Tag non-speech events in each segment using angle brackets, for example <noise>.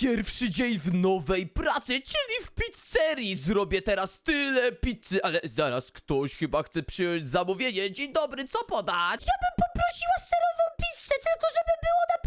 pierwszy dzień w nowej pracy, czyli w pizzerii. Zrobię teraz tyle pizzy, ale zaraz ktoś chyba chce przyjąć zamówienie. Dzień dobry, co podać? Ja bym poprosiła serową pizzę, tylko żeby było naprawdę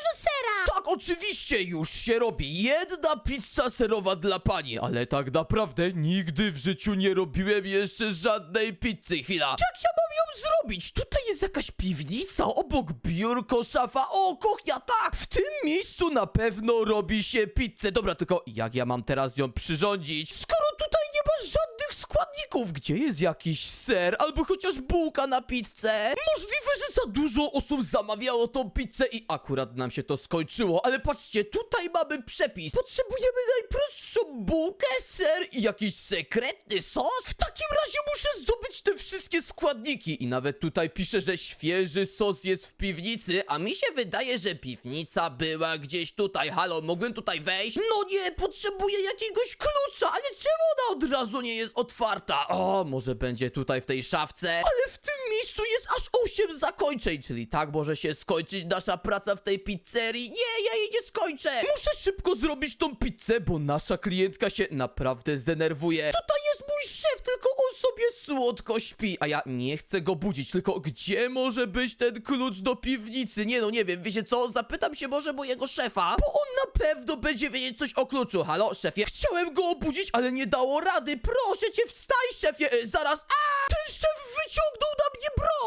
dużo sera. Tak, oczywiście, już się robi. Jedna pizza serowa dla pani, ale tak naprawdę nigdy w życiu nie robiłem jeszcze żadnej pizzy. Chwila. Jak ja mam ją zrobić? Tutaj jest jakaś piwnica, obok biurko, szafa. O, kuchnia, tak! W tym miejscu na pewno robi się pizzę. Dobra, tylko jak ja mam teraz ją przyrządzić? Skoro tutaj nie ma żadnych składników, gdzie jest jakiś ser albo chociaż bułka na pizzę? Możliwe, że za dużo osób zamawiało tą pizzę i akurat nam się to skończyło, ale patrzcie, tutaj mamy przepis. Potrzebujemy najprostszą bułkę, ser i jakiś sekretny sos? W takim razie muszę zdobyć te wszystkie składniki i nawet tutaj pisze, że świeży sos jest w piwnicy, a mi się wydaje, że piwnica była gdzieś tutaj. Halo, mogłem tutaj wejść? No nie, potrzebuję jakiegoś klucza, ale czemu ona od razu nie jest otwarta? O, może będzie tutaj w tej szafce? Ale w tym miejscu jest aż 8 zakończeń, czyli tak może się skończyć nasza praca w tej pizzerii. Nie, ja jej nie skończę! Muszę szybko zrobić tą pizzę, bo nasza klientka się naprawdę zdenerwuje. Tutaj jest mój szef, tylko on sobie słodko śpi, a ja nie chcę go budzić, tylko gdzie może być ten klucz do piwnicy? Nie no, nie wiem, wiecie co? Zapytam się może mojego szefa, bo on na pewno będzie wiedzieć coś o kluczu. Halo, szefie? Chciałem go obudzić, ale nie dało rady. Proszę cię, wstaj, szefie! E, zaraz. A! Ten szef wyciągnął na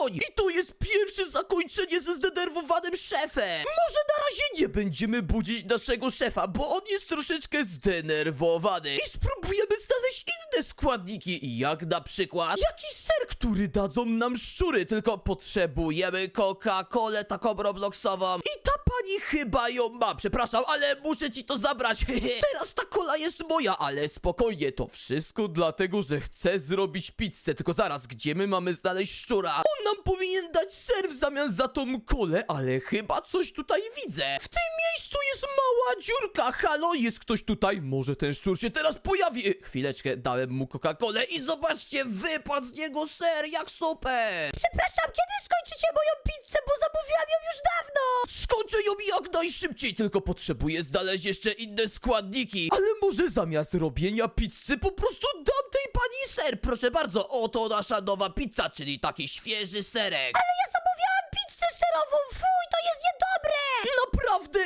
broń! I to jest pierwsze zakończenie ze zdenerwowanym szefem. Może na razie nie będziemy budzić naszego szefa, bo on jest troszeczkę zdenerwowany. I spróbujemy znaleźć inne składniki, jak na przykład jakiś ser, który dadzą nam szczury, tylko potrzebujemy Coca-Colę taką robloxową. I ta pani chyba ją ma, przepraszam, ale muszę ci to zabrać. <laughs> Teraz ta kola jest moja, ale spokojnie, to wszystko dlatego, że chcę zrobić pizzę. Tylko zaraz, gdzie my mamy znaleźć szczura? On nam powinien dać ser w zamian za tą kolę, ale chyba coś tutaj widzę. W tym miejscu jest mała dziurka. Halo, jest ktoś tutaj? Może ten szczur się teraz pojawi. Chwileczkę, dałem mu Coca-Colę i zobaczcie, wypadł z niego ser, jak super. Przepraszam, kiedy skończycie moją pizzę, bo zamówiłam ją już dawno. Skończę ją jak najszybciej, tylko potrzebuję znaleźć jeszcze inne składniki. Ale może zamiast robienia pizzy po prostu dam tej pani ser. Proszę bardzo, oto nasza nowa pizza, czyli taki świeży serek. Ale ja zamówiłam pizzę serową, niedobre.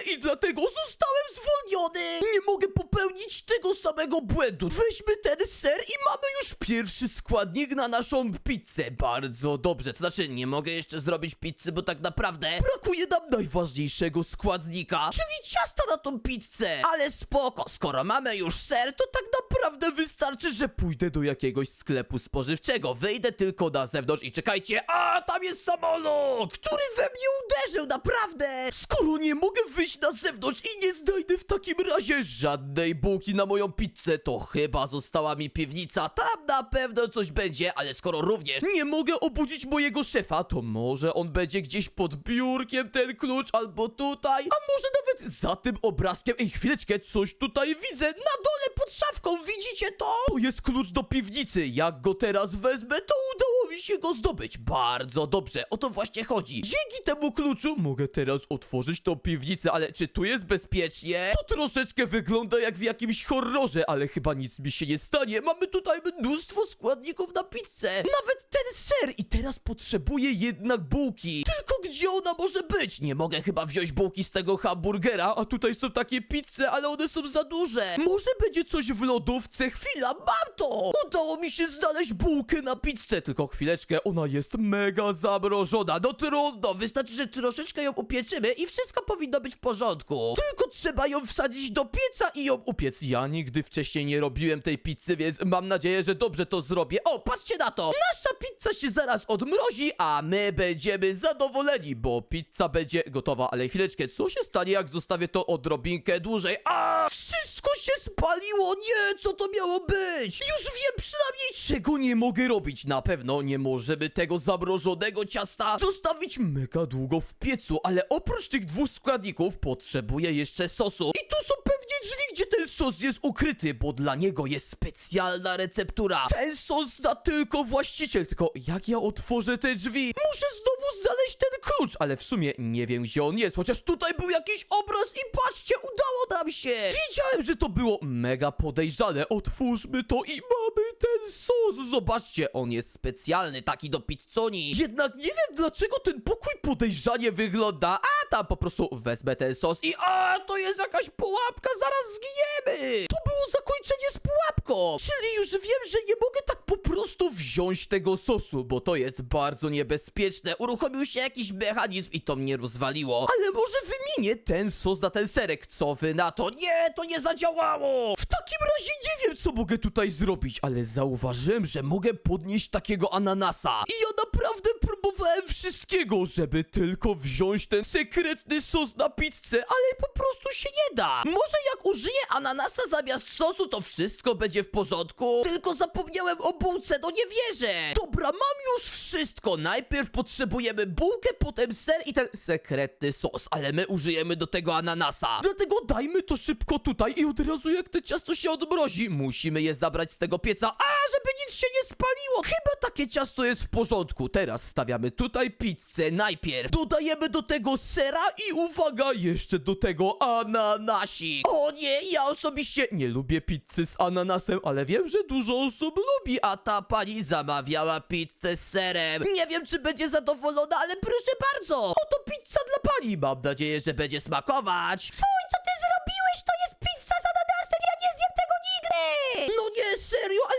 I dlatego zostałem zwolniony. Nie mogę popełnić tego samego błędu. Weźmy ten ser i mamy już pierwszy składnik na naszą pizzę. Bardzo dobrze, to znaczy nie mogę jeszcze zrobić pizzy, bo tak naprawdę brakuje nam najważniejszego składnika, czyli ciasta na tą pizzę. Ale spoko, skoro mamy już ser, to tak naprawdę wystarczy, że pójdę do jakiegoś sklepu spożywczego. Wyjdę tylko na zewnątrz i czekajcie, a tam jest samolot, który we mnie uderzył, naprawdę. Skoro nie mogę wyjść na zewnątrz i nie znajdę w takim razie żadnej bułki na moją pizzę, to chyba została mi piwnica. Tam na pewno coś będzie, ale skoro również nie mogę obudzić mojego szefa, to może on będzie gdzieś pod biurkiem ten klucz, albo tutaj, a może nawet za tym obrazkiem. Ej, chwileczkę, coś tutaj widzę. Na dole pod szafką, widzicie to? To jest klucz do piwnicy. Jak go teraz wezmę, to udało mi się go zdobyć. Bardzo dobrze, o to właśnie chodzi. Dzięki temu kluczu mogę teraz otworzyć tą piwnicę, ale czy tu jest bezpiecznie? To troszeczkę wygląda jak w jakimś horrorze, ale chyba nic mi się nie stanie. Mamy tutaj mnóstwo składników na pizzę. Nawet ten ser i teraz potrzebuję jednak bułki. Tylko gdzie ona może być? Nie mogę chyba wziąć bułki z tego hamburgera, a tutaj są takie pizze, ale one są za duże. Może będzie coś w lodówce? Chwila, mam to! Udało mi się znaleźć bułkę na pizzę, tylko chwileczkę, ona jest mega zamrożona. No trudno, wystarczy, że troszeczkę ją upieczymy i wszystko powinno być porządku. Tylko trzeba ją wsadzić do pieca i ją upiec. Ja nigdy wcześniej nie robiłem tej pizzy, więc mam nadzieję, że dobrze to zrobię. O, patrzcie na to! Nasza pizza się zaraz odmrozi, a my będziemy zadowoleni, bo pizza będzie gotowa. Ale chwileczkę, co się stanie, jak zostawię to odrobinkę dłużej? A! Wszystko się spaliło! Nie, co to miało być? Już wiem przynajmniej, czego nie mogę robić. Na pewno nie możemy tego zamrożonego ciasta zostawić mega długo w piecu, ale oprócz tych dwóch składników potrzebuję jeszcze sosu. I tu są pewnie drzwi, gdzie ten sos jest ukryty, bo dla niego jest specjalna receptura. Ten sos zna tylko właściciel, tylko jak ja otworzę te drzwi? Muszę znowu znaleźć ten klucz, ale w sumie nie wiem, gdzie on jest, chociaż tutaj był jakiś obraz i patrzcie, udało nam się! Wiedziałem, że to było mega podejrzane. Otwórzmy to i mamy ten sos. Zobaczcie, on jest specjalny, taki do pizzoni. Jednak nie wiem, dlaczego ten pokój podejrzanie wygląda. A tam po prostu wezmę ten sos i a to jest jakaś pułapka, zaraz zginiemy. To było zakończenie z pułapką. Czyli już wiem, że nie mogę tak po prostu wziąć tego sosu, bo to jest bardzo niebezpieczne. Uruchomił się jakiś mechanizm i to mnie rozwaliło. Ale może wymienię ten sos na ten serek. Co wy na to? Nie, to nie zadziałało. W takim razie nie wiem, co mogę tutaj zrobić, ale zauważyłem, że mogę podnieść takiego ananasa. I ja naprawdę próbowałem wszystkiego, żeby tylko wziąć ten sekretny sos na pizzę, ale po prostu się nie da. Może jak użyję ananasa zamiast sosu, to wszystko będzie w porządku? Tylko zapomniałem o bułce, no nie wierzę. Dobra, mam już wszystko. Najpierw potrzebujemy bułkę, potem ser i ten sekretny sos, ale my użyjemy do tego ananasa. Dlatego dajmy to szybko tutaj i od razu jak to ciasto się odmrozi, musimy je zabrać z tego pieca, a żeby nic się nie spaliło. Chyba takie ciasto jest w porządku. Teraz stawiamy tutaj pizzę. Najpierw dodajemy do tego sera i uwaga, jeszcze do tego ananasik. O nie, ja osobiście nie lubię pizzy z ananasem, ale wiem, że dużo osób lubi, a ta pani zamawiała pizzę z serem. Nie wiem, czy będzie zadowolona, ale proszę bardzo. Oto pizza dla pani. Mam nadzieję, że będzie smakować. Fuj, co ty zrobiłeś? To jest pizza z ananasem, ja nie zjem tego nigdy! No nie, serio, ale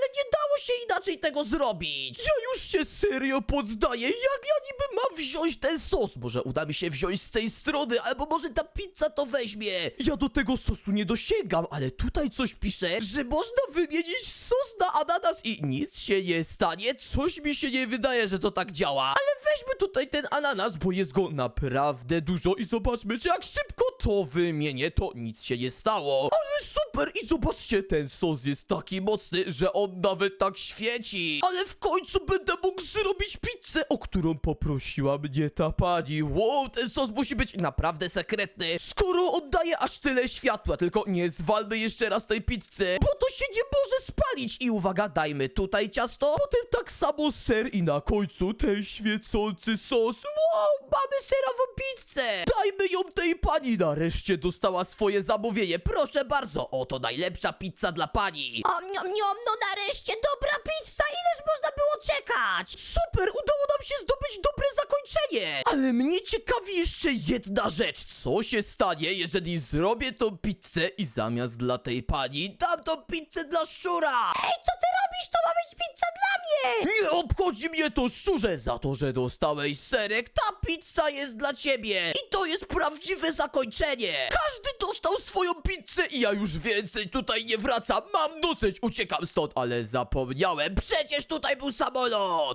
się inaczej tego zrobić. Ja już się serio poddaję. Jak ja niby mam wziąć ten sos? Może uda mi się wziąć z tej strony, albo może ta pizza to weźmie. Ja do tego sosu nie dosięgam, ale tutaj coś pisze, że można wymienić sos na ananas i nic się nie stanie. Coś mi się nie wydaje, że to tak działa. Ale weźmy tutaj ten ananas, bo jest go naprawdę dużo i zobaczmy, czy jak szybko to wymienię, to nic się nie stało. Ale super! I zobaczcie, ten sos jest taki mocny, że on nawet tak świeci. Ale w końcu będę mógł zrobić pizzę, o którą poprosiła mnie ta pani. Wow, ten sos musi być naprawdę sekretny. Skoro oddaje aż tyle światła, tylko nie zwalmy jeszcze raz tej pizzy, bo to się nie może spalić. I uwaga, dajmy tutaj ciasto, potem tak samo ser i na końcu ten świecący sos. Wow, mamy serową pizzę. Dajmy ją tej pani. Nareszcie dostała swoje zamówienie. Proszę bardzo, oto najlepsza pizza dla pani. O, niom, niom, no nareszcie, dobra pizza, ileż można było czekać? Super, udało nam się zdobyć dobre zakończenie! Ale mnie ciekawi jeszcze jedna rzecz. Co się stanie, jeżeli zrobię tą pizzę i zamiast dla tej pani dam tą pizzę dla szczura? Ej, co robisz? To ma być pizza dla mnie! Nie obchodzi mnie to szczurze za to, że dostałeś serek. Ta pizza jest dla ciebie. I to jest prawdziwe zakończenie. Każdy dostał swoją pizzę i ja już więcej tutaj nie wracam. Mam dosyć, uciekam stąd, ale zapomniałem. Przecież tutaj był samolot.